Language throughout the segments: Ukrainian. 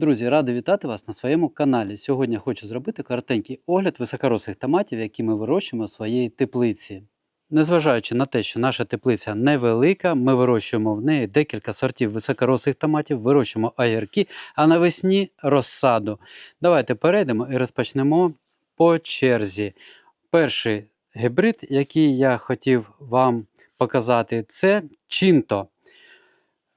Друзі, радий вітати вас на своєму каналі. Сьогодні хочу зробити коротенький огляд високорослих томатів, які ми вирощуємо в своїй теплиці. Незважаючи на те, що наша теплиця невелика, ми вирощуємо в неї декілька сортів високорослих томатів, вирощуємо аєрки, а навесні розсаду. Давайте перейдемо і розпочнемо по черзі. Перший гібрид, який я хотів вам показати, це Чинто.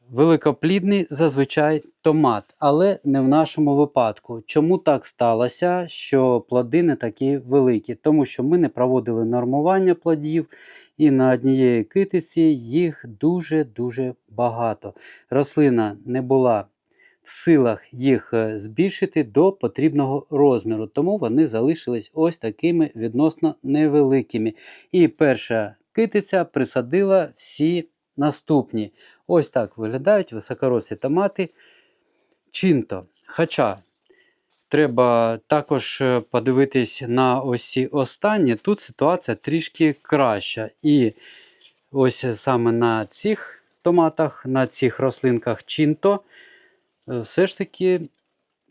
Великоплідний зазвичай томат, але не в нашому випадку. Чому так сталося, що плоди не такі великі? Тому що ми не проводили нормування плодів, і на однієї китиці їх дуже-дуже багато. Рослина не була в силах їх е, збільшити до потрібного розміру, тому вони залишились ось такими відносно невеликими. І перша китиця присадила всі наступні. Ось так виглядають високорослі томати чинто. Хоча треба також е, подивитись на ось ці останні. Тут ситуація трішки краща. І ось саме на цих томатах, на цих рослинках чинто, е, все ж таки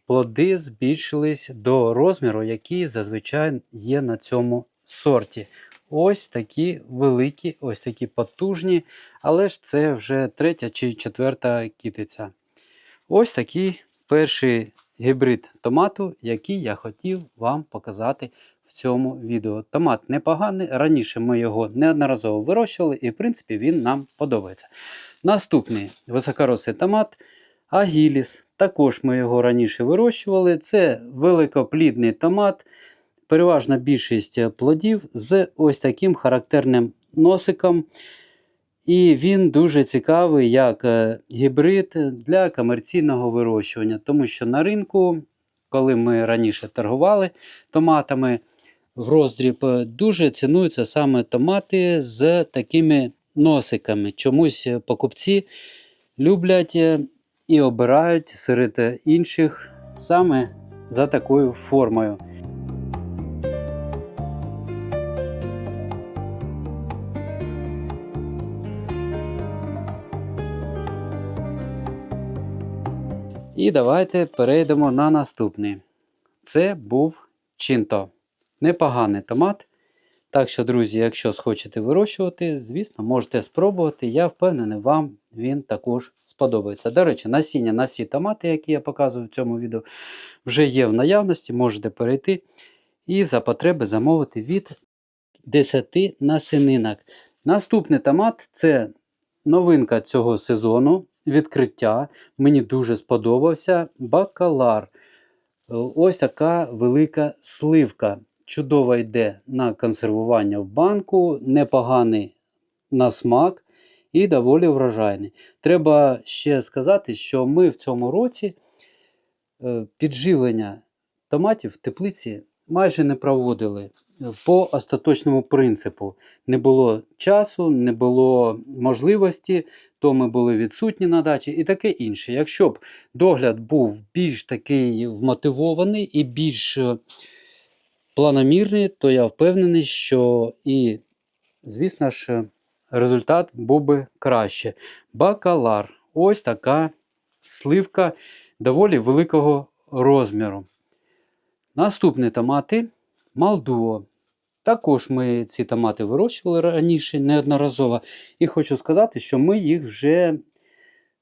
плоди збільшились до розміру, який зазвичай є на цьому сорті. Ось такі великі, ось такі потужні, але ж це вже третя чи четверта китиця. Ось такий перший гібрид томату, який я хотів вам показати в цьому відео. Томат непоганий. Раніше ми його неодноразово вирощували, і, в принципі, він нам подобається. Наступний високорослий томат Агіліс. Також ми його раніше вирощували. Це великоплідний томат. Переважна більшість плодів з ось таким характерним носиком. І він дуже цікавий як е, гібрид для комерційного вирощування, тому що на ринку, коли ми раніше торгували томатами в роздріб, е, дуже цінуються саме томати з такими носиками. Чомусь покупці люблять е, і обирають серед інших саме за такою формою. І давайте перейдемо на наступний. Це був Чинто. Непоганий томат. Так що, друзі, якщо схочете вирощувати, звісно, можете спробувати. Я впевнений, вам він також сподобається. До речі, насіння на всі томати, які я показую в цьому відео, вже є в наявності, можете перейти і за потреби замовити від 10 насінинок. Наступний томат це новинка цього сезону відкриття. Мені дуже сподобався бакалар. Е, Ось така велика сливка. Чудово йде на консервування в банку, непоганий на смак і доволі врожайний. Треба ще сказати, що ми в цьому році е, підживлення томатів в теплиці майже не проводили по остаточному принципу. Не було часу, не було можливості, то ми були відсутні на дачі і таке інше. Якщо б догляд був більш такий вмотивований і більш е, планомірний, то я впевнений, що і, звісно ж, результат був би краще. Бакалар ось така сливка доволі великого розміру. Наступні томати Малдуо. Також ми ці томати вирощували раніше неодноразово. І хочу сказати, що ми їх вже е,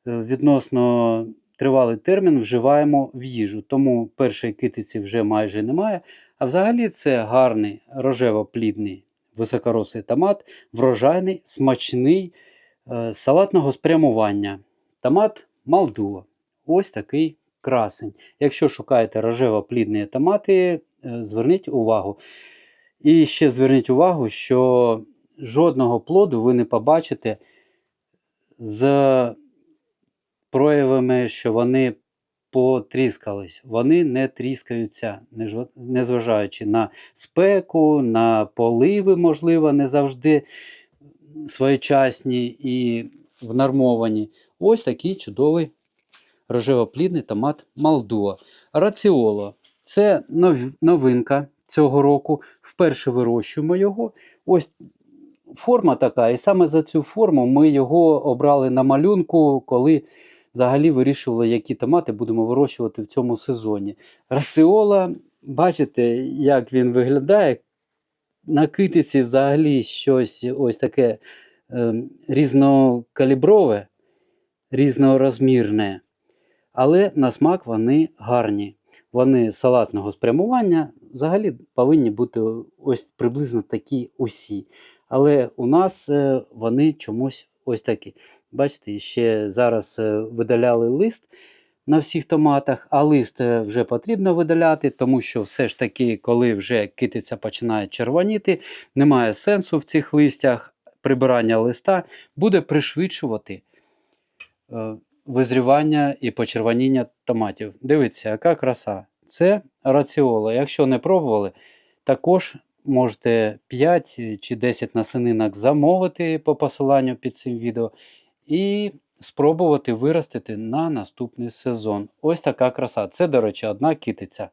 відносно тривалий термін вживаємо в їжу. Тому першої китиці вже майже немає. А взагалі це гарний рожево-плідний високорослий томат, врожайний, смачний, е, салатного спрямування. Томат Малдуо. Ось такий красень. Якщо шукаєте рожево-плідні томати, е, зверніть увагу. І ще зверніть увагу, що жодного плоду ви не побачите з проявами, що вони потріскались. Вони не тріскаються, незважаючи на спеку, на поливи, можливо, не завжди своєчасні і внормовані. Ось такий чудовий рожевоплідний томат Малдуа. Раціоло це новинка цього року. Вперше вирощуємо його. Ось форма така, і саме за цю форму ми його обрали на малюнку, коли взагалі вирішували, які томати будемо вирощувати в цьому сезоні. Раціола, бачите, як він виглядає. На китиці взагалі щось ось таке е, різнокаліброве, різнорозмірне. Але на смак вони гарні. Вони салатного спрямування взагалі повинні бути ось приблизно такі усі. Але у нас е, вони чомусь ось такі. Бачите, ще зараз е, видаляли лист на всіх томатах, а лист е, вже потрібно видаляти, тому що все ж таки, коли вже китиця починає червоніти, немає сенсу в цих листях. Прибирання листа буде пришвидшувати визрівання і почервоніння томатів. Дивіться, яка краса. Це раціола. Якщо не пробували, також можете 5 чи 10 насининок замовити по посиланню під цим відео і спробувати виростити на наступний сезон. Ось така краса. Це, до речі, одна китиця.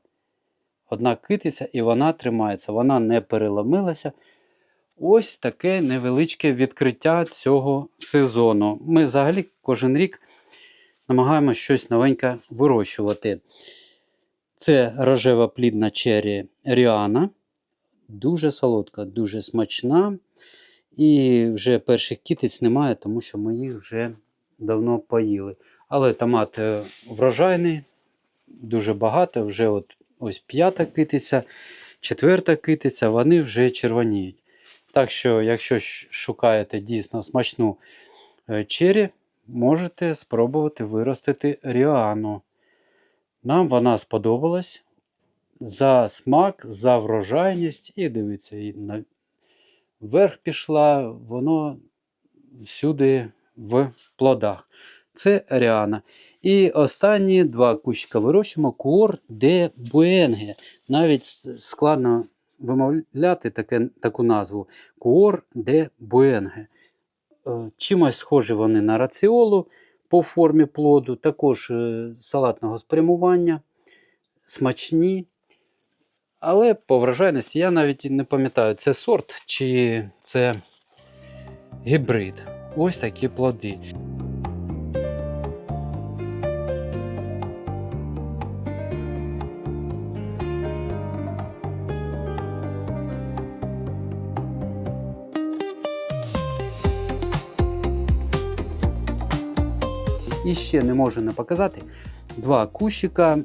Одна китиця, і вона тримається, вона не переломилася. Ось таке невеличке відкриття цього сезону. Ми взагалі кожен рік намагаємося щось новеньке вирощувати. Це рожева плідна чері Ріана. Дуже солодка, дуже смачна. І вже перших кітиць немає, тому що ми їх вже давно поїли. Але томат е, врожайний, дуже багато. Вже от ось п'ята китиця, четверта китиця, вони вже червоніють. Так що, якщо шукаєте дійсно смачну е, чері, можете спробувати виростити ріану. Нам вона сподобалась за смак, за врожайність. І дивіться, і вверх пішла, воно всюди в плодах. Це ріана. І останні два кущика вирощуємо куор де буенге. Навіть складно вимовляти таке, таку назву Куор де буенге. Е, Чимось схожі вони на раціолу по формі плоду, також е, салатного спрямування, смачні. Але по вражайності я навіть не пам'ятаю, це сорт чи це гібрид. Ось такі плоди. І ще не можу не показати. Два кущика.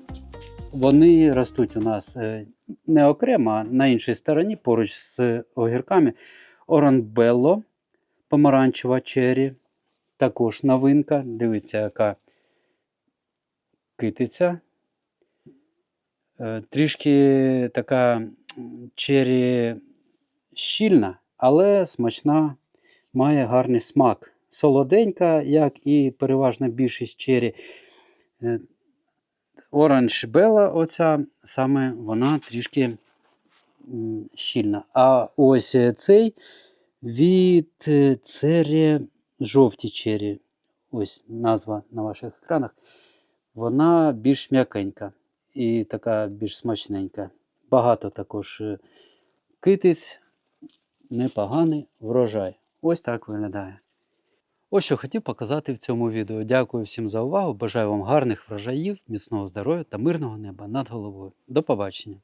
Вони ростуть у нас е, не окремо, а на іншій стороні, поруч з огірками. Оранбелло, помаранчева чері. Також новинка. Дивіться, яка китиця. Е, Трішки така чері щільна, але смачна, має гарний смак. Солоденька, як і переважна більшість чері. Е, Оранж Бела, оця саме вона трішки щільна. А ось е, цей від е, цері жовті чері. Ось назва на ваших екранах. Вона більш м'якенька і така більш смачненька. Багато також китиць, непоганий врожай. Ось так виглядає. Ось що хотів показати в цьому відео. Дякую всім за увагу. Бажаю вам гарних врожаїв, міцного здоров'я та мирного неба над головою. До побачення!